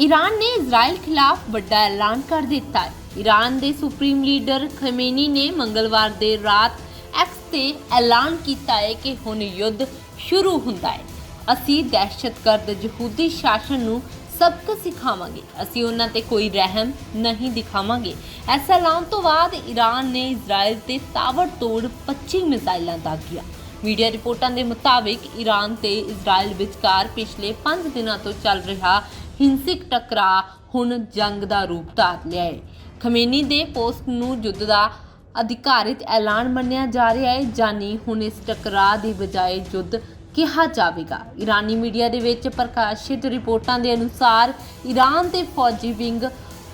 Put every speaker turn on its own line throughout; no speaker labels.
Iran ਨੇ Israel ਖਿਲਾਫ ਵੱਡਾ ਐਲਾਨ ਕਰ ਦਿੱਤਾ ਹੈ। ਈਰਾਨ ਦੇ ਸੁਪਰੀਮ ਲੀਡਰ ਖਮੇਨੀ ਨੇ ਮੰਗਲਵਾਰ ਦੇ ਰਾਤ ਐਕਸ ਤੇ ਐਲਾਨ ਕੀਤਾ ਹੈ ਕਿ ਹੁਣ ਯੁੱਧ ਸ਼ੁਰੂ ਹੁੰਦਾ ਹੈ। ਅਸੀਂ ਦਹਿਸ਼ਤਗਰਦ ਯਹੂਦੀ ਸ਼ਾਸਨ ਨੂੰ ਸਬਕ ਸਿਖਾਵਾਂਗੇ। ਅਸੀਂ ਉਹਨਾਂ ਤੇ ਕੋਈ ਰਹਿਮ ਨਹੀਂ ਦਿਖਾਵਾਂਗੇ। ਐਸਾ ਐਲਾਨ ਤੋਂ ਬਾਅਦ ਈਰਾਨ ਨੇ ਇਜ਼ਰਾਈਲ ਤੇ ਤਾਬੜਤੋੜ 25 ਮਿਜ਼ਾਈਲਾਂ ਦਾਗੀਆਂ। ਮੀਡੀਆ ਰਿਪੋਰਟਾਂ ਦੇ ਮੁਤਾਬਿਕ ਈਰਾਨ ਤੇ ਇਜ਼ਰਾਈਲ ਵਿਚਕਾਰ ਪਿਛਲੇ 5 ਦਿਨਾਂ ਤੋਂ ਚੱਲ ਰਿਹਾ ਹਿੰਸਕ ਟਕਰਾਅ ਹੁਣ ਜੰਗ ਦਾ ਰੂਪ ਧਾਰ ਲਿਆ ਹੈ। ਖਮੇਨੀ ਦੇ ਪੋਸਟ ਨੂੰ ਯੁੱਧ ਦਾ ਅਧਿਕਾਰਿਤ ਐਲਾਨ ਮੰਨਿਆ ਜਾ ਰਿਹਾ ਹੈ, ਜਾਨੀ ਹੁਣ ਇਸ ਟਕਰਾਅ ਦੀ ਬਜਾਏ ਯੁੱਧ ਕਿਹਾ ਜਾਵੇਗਾ। ਇਰਾਨੀ ਮੀਡੀਆ ਦੇ ਵਿੱਚ ਪ੍ਰਕਾਸ਼ਿਤ ਰਿਪੋਰਟਾਂ ਦੇ ਅਨੁਸਾਰ ਈਰਾਨ ਦੇ ਫੌਜੀ ਵਿੰਗ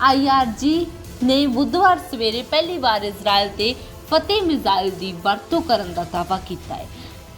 ਆਈਆਰਜੀ ਨੇ ਬੁੱਧਵਾਰ ਸਵੇਰੇ ਪਹਿਲੀ ਵਾਰ ਇਜ਼ਰਾਈਲ ਤੇ ਫਤਿਹ ਮਿਜ਼ਾਈਲ ਦੀ ਵਰਤੋਂ ਕਰਨ ਦਾ ਦਾਅਵਾ ਕੀਤਾ ਹੈ।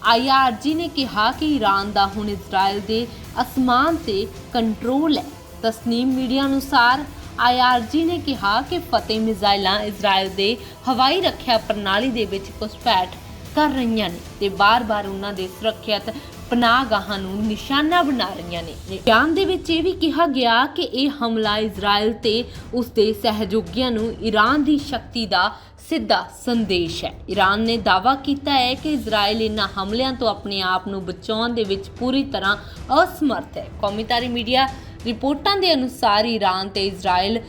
ਆਈਆਰਜੀ ਨੇ ਕਿਹਾ ਕਿ ਈਰਾਨ ਦਾ ਹੁਣ ਇਜ਼ਰਾਈਲ ਦੇ ਅਸਮਾਨ ਤੇ ਕੰਟਰੋਲ ਹੈ। ਤਸਨੀਮ ਮੀਡੀਆ ਅਨੁਸਾਰ ਆਈਆਰਜੀ ਨੇ ਕਿਹਾ ਕਿ ਫਤਿਹ ਮਿਜ਼ਾਈਲਾਂ ਇਜ਼ਰਾਈਲ ਦੇ ਹਵਾਈ ਰੱਖਿਆ ਪ੍ਰਣਾਲੀ ਦੇ ਵਿੱਚ ਘੁਸਪੈਠ ਕਰ ਰਹੀਆਂ ਨੇ ਤੇ ਬਾਰ-ਬਾਰ ਉਹਨਾਂ ਦੇ ਸੁਰੱਖਿਅਤ ਪਨਾਹਗਾਹਾਂ ਨੂੰ ਨਿਸ਼ਾਨਾ ਬਣਾ ਰਹੀਆਂ ਨੇ। ਬਿਆਨ ਦੇ ਵਿੱਚ ਇਹ ਵੀ ਕਿਹਾ ਗਿਆ ਕਿ ਇਹ ਹਮਲਾ ਇਜ਼ਰਾਈਲ ਤੇ ਉਸ ਦੇ ਸਹਿਯੋਗੀਆਂ ਨੂੰ ਈਰਾਨ ਦੀ ਸ਼ਕਤੀ ਦਾ ਸਿੱਧਾ ਸੰਦੇਸ਼ ਹੈ। ਈਰਾਨ ਨੇ ਦਾਅਵਾ ਕੀਤਾ ਹੈ ਕਿ ਇਜ਼ਰਾਈਲ ਇਹਨਾਂ ਹਮਲਿਆਂ ਤੋਂ ਆਪਣੇ ਆਪ ਨੂੰ ਬਚਾਉਣ ਦੇ ਵਿੱਚ ਪੂਰੀ ਤਰ੍ਹਾਂ ਅਸਮਰਥ ਹੈ। ਕੌਮੀਤਾਰੀ ਮੀਡੀਆ ਰਿਪੋਰਟਾਂ ਦੇ ਅਨੁਸਾਰ ਈਰਾਨ ਤੇ ਇਜ਼ਰਾਈਲ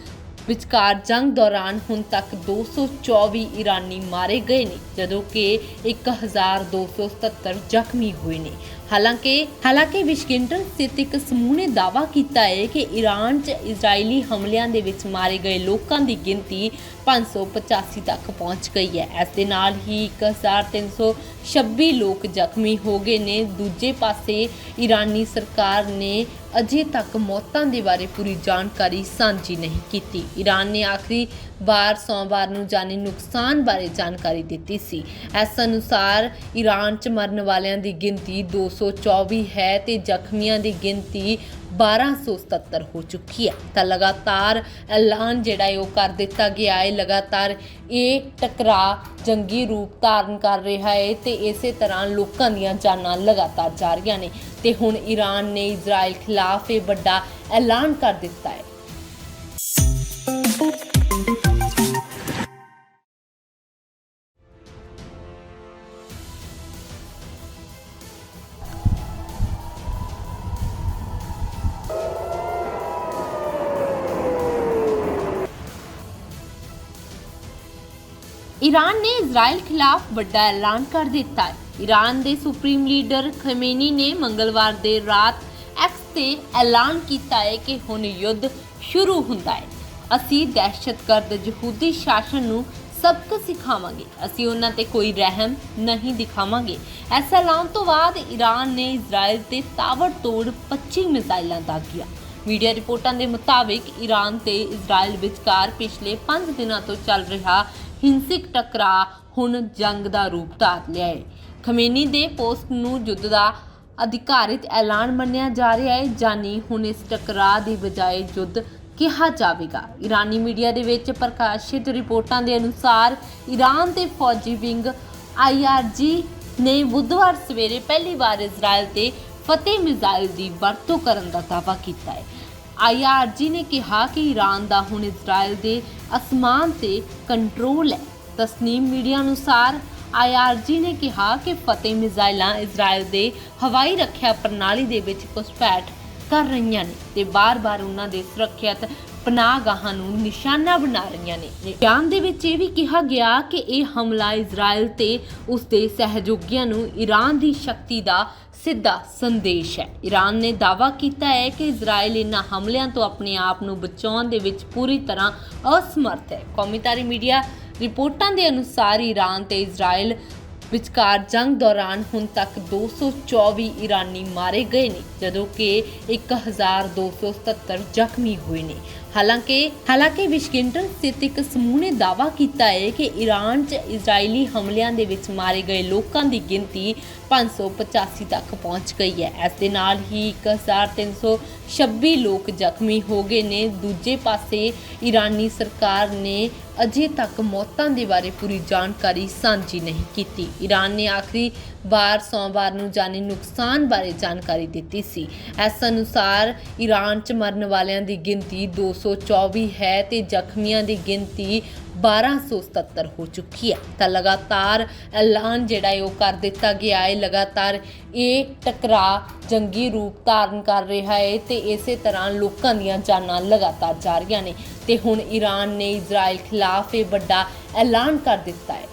ਵਿਚਕਾਰ ਜੰਗ ਦੌਰਾਨ ਹੁਣ ਤੱਕ 224 ਈਰਾਨੀ ਮਾਰੇ ਗਏ ਨੇ, ਜਦੋਂ ਕਿ 1277 ਜ਼ਖਮੀ ਹੋਏ ਨੇ। ਹਾਲਾਂਕਿ ਹਾਲਾਂਕਿ ਵਿਸ਼ਕਿੰਟਨ ਸਥਿਤ ਇੱਕ ਸਮੂਹ ਨੇ ਦਾਅਵਾ ਕੀਤਾ ਹੈ ਕਿ ਈਰਾਨ 'ਚ ਇਜ਼ਰਾਈਲੀ ਹਮਲਿਆਂ ਦੇ ਵਿੱਚ ਮਾਰੇ ਗਏ ਲੋਕਾਂ ਦੀ ਗਿਣਤੀ 585 ਤੱਕ ਪਹੁੰਚ ਗਈ ਹੈ। ਇਸ ਦੇ ਨਾਲ ਹੀ 1326 ਲੋਕ ਜ਼ਖਮੀ ਹੋ ਗਏ ਨੇ। ਦੂਜੇ ਪਾਸੇ ਈਰਾਨੀ ਸਰਕਾਰ ਨੇ ਅਜੇ ਤੱਕ ਮੌਤਾਂ ਦੇ ਬਾਰੇ ਪੂਰੀ ਜਾਣਕਾਰੀ ਸਾਂਝੀ ਨਹੀਂ ਕੀਤੀ। ਈਰਾਨ ਨੇ ਆਖਰੀ ਵਾਰ ਸੋਮਵਾਰ ਨੂੰ ਜਾਨੀ ਨੁਕਸਾਨ ਬਾਰੇ ਜਾਣਕਾਰੀ ਦਿੱਤੀ ਸੀ। ਇਸ ਅਨੁਸਾਰ ਈਰਾਨ 'ਚ ਮਰਨ ਵਾਲਿਆਂ ਦੀ ਗਿਣਤੀ 224 ਹੈ ਤੇ ਜ਼ਖਮੀਆਂ ਦੀ ਗਿਣਤੀ 1277 ਹੋ ਚੁੱਕੀ ਹੈ। ਤਾਂ ਲਗਾਤਾਰ ਐਲਾਨ ਜਿਹੜਾ ਹੈ ਉਹ ਕਰ ਦਿੱਤਾ ਗਿਆ ਹੈ। ਲਗਾਤਾਰ ਇਹ ਟਕਰਾਅ ਜੰਗੀ ਰੂਪ ਧਾਰਨ ਕਰ ਰਿਹਾ ਹੈ ਤੇ ਇਸੇ ਤਰ੍ਹਾਂ ਲੋਕਾਂ ਦੀਆਂ ਜਾਨਾਂ ਲਗਾਤਾਰ ਜਾ ਰਹੀਆਂ ਨੇ। ਤੇ ਹੁਣ ਈਰਾਨ ਨੇ ਇਜ਼ਰਾਈਲ ਖਿਲਾਫ ਇਹ ਵੱਡਾ ਐਲਾਨ ਕਰ ਦਿੱਤਾ ਹੈ। ਈਰਾਨ ਨੇ ਇਜ਼ਰਾਈਲ ਖਿਲਾਫ ਵੱਡਾ ਐਲਾਨ ਕਰ ਦਿੱਤਾ ਹੈ। ਈਰਾਨ ਦੇ ਸੁਪਰੀਮ ਲੀਡਰ ਖਮੇਨੀ ਨੇ ਮੰਗਲਵਾਰ ਦੇ ਰਾਤ ਐਕਸ ਤੇ ਐਲਾਨ ਕੀਤਾ ਹੈ ਕਿ ਹੁਣ ਯੁੱਧ ਸ਼ੁਰੂ ਹੁੰਦਾ ਹੈ। ਅਸੀਂ ਦਹਿਸ਼ਤਗਰਦ ਯਹੂਦੀ ਸ਼ਾਸਨ ਨੂੰ ਸਬਕ ਸਿਖਾਵਾਂਗੇ। ਅਸੀਂ ਉਹਨਾਂ ਤੇ ਕੋਈ ਰਹਿਮ ਨਹੀਂ ਦਿਖਾਵਾਂਗੇ। ਐਸਾ ਐਲਾਨ ਤੋਂ ਬਾਅਦ ਈਰਾਨ ਨੇ ਇਜ਼ਰਾਈਲ ਤੇ ਤਾਬੜਤੋੜ 25 ਮਿਜ਼ਾਈਲਾਂ ਦਾਗੀਆਂ ਮੀਡੀਆ ਰਿਪੋਰਟਾਂ ਦੇ ਮੁਤਾਬਿਕ ਈਰਾਨ ਤੇ ਇਜ਼ਰਾਈਲ ਵਿਚਕਾਰ ਪਿਛਲੇ 5 ਦਿਨਾਂ ਤੋਂ ਚੱਲ ਰਿਹਾ ਹਿੰਸਕ ਟਕਰਾਅ ਹੁਣ ਜੰਗ ਦਾ ਰੂਪ ਧਾਰ ਲਿਆ ਹੈ। ਖਮੇਨੀ ਦੇ ਪੋਸਟ ਨੂੰ ਯੁੱਧ ਦਾ ਅਧਿਕਾਰਿਤ ਐਲਾਨ ਮੰਨਿਆ ਜਾ ਰਿਹਾ ਹੈ, ਜਾਨੀ ਹੁਣ ਇਸ ਟਕਰਾਅ ਦੀ ਬਜਾਏ ਯੁੱਧ ਕਿਹਾ ਜਾਵੇਗਾ। ਇਰਾਨੀ ਮੀਡੀਆ ਦੇ ਵਿੱਚ ਪ੍ਰਕਾਸ਼ਿਤ ਰਿਪੋਰਟਾਂ ਦੇ ਅਨੁਸਾਰ ਈਰਾਨ ਦੇ ਫੌਜੀ ਵਿੰਗ ਆਈਆਰਜੀ ਨੇ ਬੁੱਧਵਾਰ ਸਵੇਰੇ ਪਹਿਲੀ ਵਾਰ ਇਜ਼ਰਾਈਲ ਤੇ ਫਤਿਹ ਮਿਜ਼ਾਈਲ ਦੀ ਵਰਤੋਂ ਕਰਨ ਦਾ ਦਾਅਵਾ ਕੀਤਾ ਹੈ। ਆਈਆਰਜੀ ਨੇ ਕਿਹਾ ਕਿ ਈਰਾਨ ਦਾ ਹੁਣ ਇਜ਼ਰਾਈਲ ਦੇ ਅਸਮਾਨ ਤੇ ਕੰਟਰੋਲ ਹੈ। ਤਸਨੀਮ ਮੀਡੀਆ ਅਨੁਸਾਰ ਆਈਆਰਜੀ ਨੇ ਕਿਹਾ ਕਿ ਫਤਿਹ ਮਿਜ਼ਾਈਲਾਂ ਇਜ਼ਰਾਈਲ ਦੇ ਹਵਾਈ ਰੱਖਿਆ ਪ੍ਰਣਾਲੀ ਦੇ ਵਿੱਚ ਘੁਸਪੈਠ ਕਰ ਰਹੀਆਂ ਨੇ ਤੇ ਬਾਰ-ਬਾਰ ਉਹਨਾਂ ਦੇ ਸੁਰੱਖਿਅਤ ਪਨਾਹਗਾਹਾਂ ਨੂੰ ਨਿਸ਼ਾਨਾ ਬਣਾ ਰਹੀਆਂ ਨੇ। ਬਿਆਨ ਦੇ ਵਿੱਚ ਇਹ ਵੀ ਕਿਹਾ ਗਿਆ ਕਿ ਇਹ ਹਮਲਾ ਇਜ਼ਰਾਈਲ ਤੇ ਉਸ ਦੇ ਸਹਿਯੋਗੀਆਂ ਨੂੰ ਈਰਾਨ ਦੀ ਸ਼ਕਤੀ ਦਾ ਸਿੱਧਾ ਸੰਦੇਸ਼ ਹੈ। ਈਰਾਨ ਨੇ ਦਾਅਵਾ ਕੀਤਾ ਹੈ ਕਿ ਇਜ਼ਰਾਈਲ ਇਹਨਾਂ ਹਮਲਿਆਂ ਤੋਂ ਆਪਣੇ ਆਪ ਨੂੰ ਬਚਾਉਣ ਦੇ ਵਿੱਚ ਪੂਰੀ ਤਰ੍ਹਾਂ ਅਸਮਰਥ ਹੈ। ਕੌਮੀਤਾਰੀ ਮੀਡੀਆ ਰਿਪੋਰਟਾਂ ਦੇ ਅਨੁਸਾਰ ਈਰਾਨ ਤੇ ਇਜ਼ਰਾਈਲ ਵਿਚਕਾਰ ਜੰਗ ਦੌਰਾਨ ਹੁਣ ਤੱਕ 224 ਈਰਾਨੀ ਮਾਰੇ ਗਏ ਨੇ, ਜਦੋਂ ਕਿ 1277 ਜ਼ਖਮੀ ਹੋਏ ਨੇ। ਹਾਲਾਂਕਿ ਹਾਲਾਂਕਿ ਵਿਸ਼ਕਿੰਟਨ ਸਥਿਤ ਇੱਕ ਸਮੂਹ ਨੇ ਦਾਅਵਾ ਕੀਤਾ ਹੈ ਕਿ ਈਰਾਨ 'ਚ ਇਜ਼ਰਾਈਲੀ ਹਮਲਿਆਂ ਦੇ ਵਿੱਚ ਮਾਰੇ ਗਏ ਲੋਕਾਂ ਦੀ ਗਿਣਤੀ 585 ਤੱਕ ਪਹੁੰਚ ਗਈ ਹੈ। ਇਸ ਦੇ ਨਾਲ ਹੀ 1326 ਲੋਕ ਜ਼ਖਮੀ ਹੋ ਗਏ ਨੇ। ਦੂਜੇ ਪਾਸੇ, ਈਰਾਨੀ ਸਰਕਾਰ ਨੇ ਅਜੇ ਤੱਕ ਮੌਤਾਂ ਦੇ ਬਾਰੇ ਪੂਰੀ ਜਾਣਕਾਰੀ ਸਾਂਝੀ ਨਹੀਂ ਕੀਤੀ। ਈਰਾਨ ਨੇ ਆਖਰੀ ਵਾਰ ਸੋਮਵਾਰ ਨੂੰ ਜਾਨੀ ਨੁਕਸਾਨ ਬਾਰੇ ਜਾਣਕਾਰੀ ਦਿੱਤੀ ਸੀ। ਇਸ ਅਨੁਸਾਰ ਈਰਾਨ 'ਚ ਮਰਨ ਵਾਲਿਆਂ ਦੀ ਗਿਣਤੀ 224 ਹੈ ਤੇ ਜ਼ਖਮੀਆਂ ਦੀ ਗਿਣਤੀ 1277 ਹੋ ਚੁੱਕੀ ਹੈ। ਤਾਂ ਲਗਾਤਾਰ ਐਲਾਨ ਜਿਹੜਾ ਹੈ ਉਹ ਕਰ ਦਿੱਤਾ ਗਿਆ ਹੈ। ਲਗਾਤਾਰ ਇਹ ਟਕਰਾ ਜੰਗੀ ਰੂਪ ਧਾਰਨ ਕਰ ਰਿਹਾ ਹੈ ਤੇ ਇਸੇ ਤਰ੍ਹਾਂ ਲੋਕਾਂ ਦੀਆਂ ਜਾਨਾਂ ਲਗਾਤਾਰ ਜਾ ਰਹੀਆਂ ਨੇ। ਤੇ ਹੁਣ ਈਰਾਨ ਨੇ ਇਜ਼ਰਾਈਲ ਖਿਲਾਫ ਇਹ ਵੱਡਾ ਐਲਾਨ ਕਰ ਦਿੱਤਾ ਹੈ।